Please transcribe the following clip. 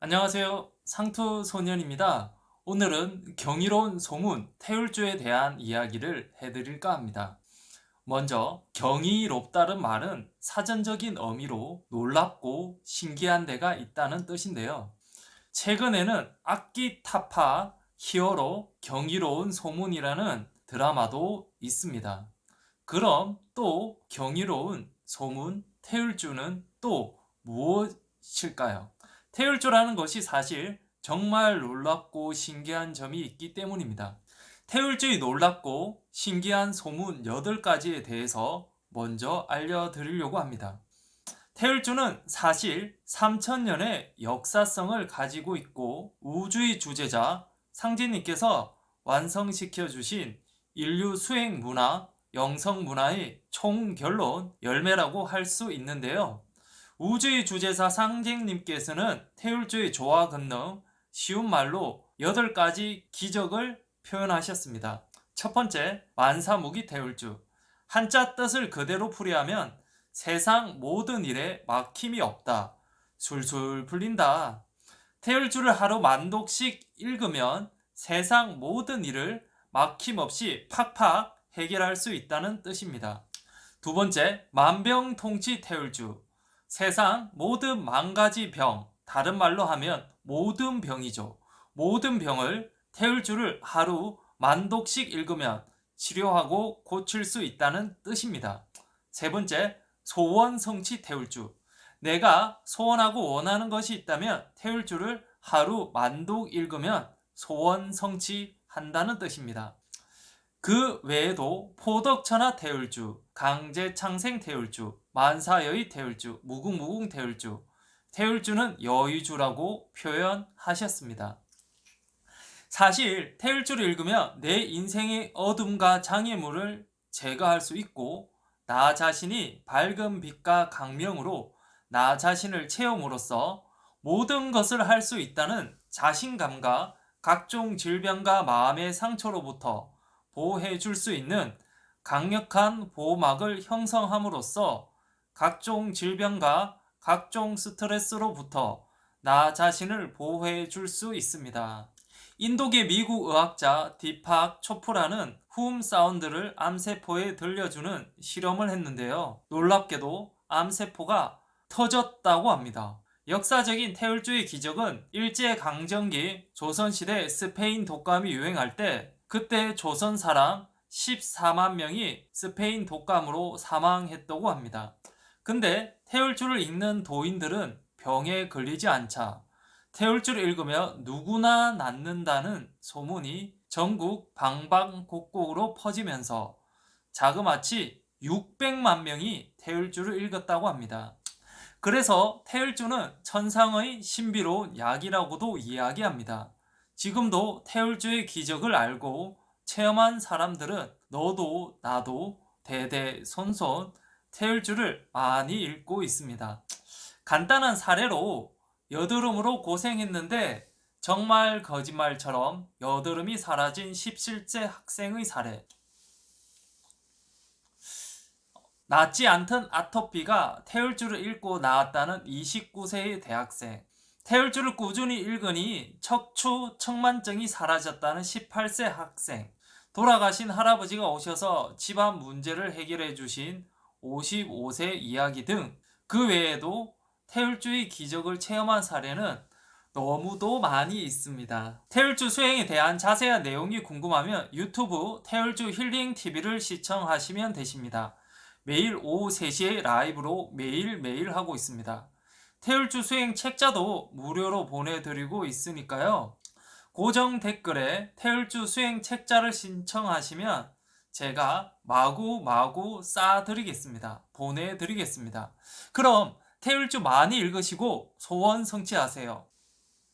안녕하세요. 상투 소년입니다. 오늘은 경이로운 소문 태울주에 대한 이야기를 해드릴까 합니다. 먼저 경이롭다는 말은 사전적인 의미로 놀랍고 신기한 데가 있다는 뜻인데요. 최근에는 악기 타파 히어로 경이로운 소문이라는 드라마도 있습니다. 그럼 또 경이로운 소문 태울주는 또 무엇일까요? 태울주라는 것이 사실 정말 놀랍고 신기한 점이 있기 때문입니다. 태울주의 놀랍고 신기한 소문 8가지에 대해서 먼저 알려드리려고 합니다. 태울주는 사실 3000년의 역사성을 가지고 있고 우주의 주제자 상제님께서 완성시켜 주신 인류 수행 문화, 영성 문화의 총결론 열매라고 할 수 있는데요. 우주의 주제사 상제님께서는 태울주의 조화 건능 쉬운 말로 8가지 기적을 표현하셨습니다. 첫 번째, 만사무기 태울주. 한자 뜻을 그대로 풀이하면 세상 모든 일에 막힘이 없다. 술술 풀린다. 태울주를 하루 만독씩 읽으면 세상 모든 일을 막힘없이 팍팍 해결할 수 있다는 뜻입니다. 두 번째, 만병통치 태울주. 세상 모든 만 가지 병, 다른 말로 하면 모든 병이죠. 모든 병을 태울주를 하루 만 독씩 읽으면 치료하고 고칠 수 있다는 뜻입니다. 세 번째, 소원 성취 태울주. 내가 소원하고 원하는 것이 있다면 태울주를 하루 만독 읽으면 소원 성취한다는 뜻입니다. 그 외에도 포덕천하 태울주, 강제창생 태울주, 만사여의 태울주, 무궁무궁 태울주, 태울주는 여의주라고 표현하셨습니다. 사실 태울주를 읽으면 내 인생의 어둠과 장애물을 제거할 수 있고 나 자신이 밝은 빛과 강명으로 나 자신을 채움으로써 모든 것을 할 수 있다는 자신감과 각종 질병과 마음의 상처로부터 보호해 줄 수 있는 강력한 보호막을 형성함으로써 각종 질병과 각종 스트레스로부터 나 자신을 보호해 줄 수 있습니다. 인도계 미국 의학자 디팍 초프라는 훔 사운드를 암세포에 들려주는 실험을 했는데요. 놀랍게도 암세포가 터졌다고 합니다. 역사적인 태울주의 기적은 일제강점기 조선시대 스페인 독감이 유행할 때 그때 조선 사람 14만 명이 스페인 독감으로 사망했다고 합니다. 근데 태울주를 읽는 도인들은 병에 걸리지 않자 태울주를 읽으며 누구나 낫는다는 소문이 전국 방방곡곡으로 퍼지면서 자그마치 600만 명이 태울주를 읽었다고 합니다. 그래서 태울주는 천상의 신비로운 약이라고도 이야기합니다. 지금도 태울주의 기적을 알고 체험한 사람들은 너도 나도 대대손손 태울주를 많이 읽고 있습니다. 간단한 사례로 여드름으로 고생했는데 정말 거짓말처럼 여드름이 사라진 17세 학생의 사례. 낫지 않던 아토피가 태울주를 읽고 나았다는 29세의 대학생. 태울주를 꾸준히 읽으니 척추 청만증이 사라졌다는 18세 학생. 돌아가신 할아버지가 오셔서 집안 문제를 해결해 주신 55세 이야기 등 그 외에도 태울주의 기적을 체험한 사례는 너무도 많이 있습니다. 태울주 수행에 대한 자세한 내용이 궁금하면 유튜브 태울주 힐링 TV를 시청하시면 되십니다. 매일 오후 3시에 라이브로 매일매일 하고 있습니다. 태울주 수행 책자도 무료로 보내드리고 있으니까요. 고정 댓글에 태울주 수행 책자를 신청하시면 제가 마구마구 싸드리겠습니다. 보내드리겠습니다. 그럼 태울주 많이 읽으시고 소원 성취하세요.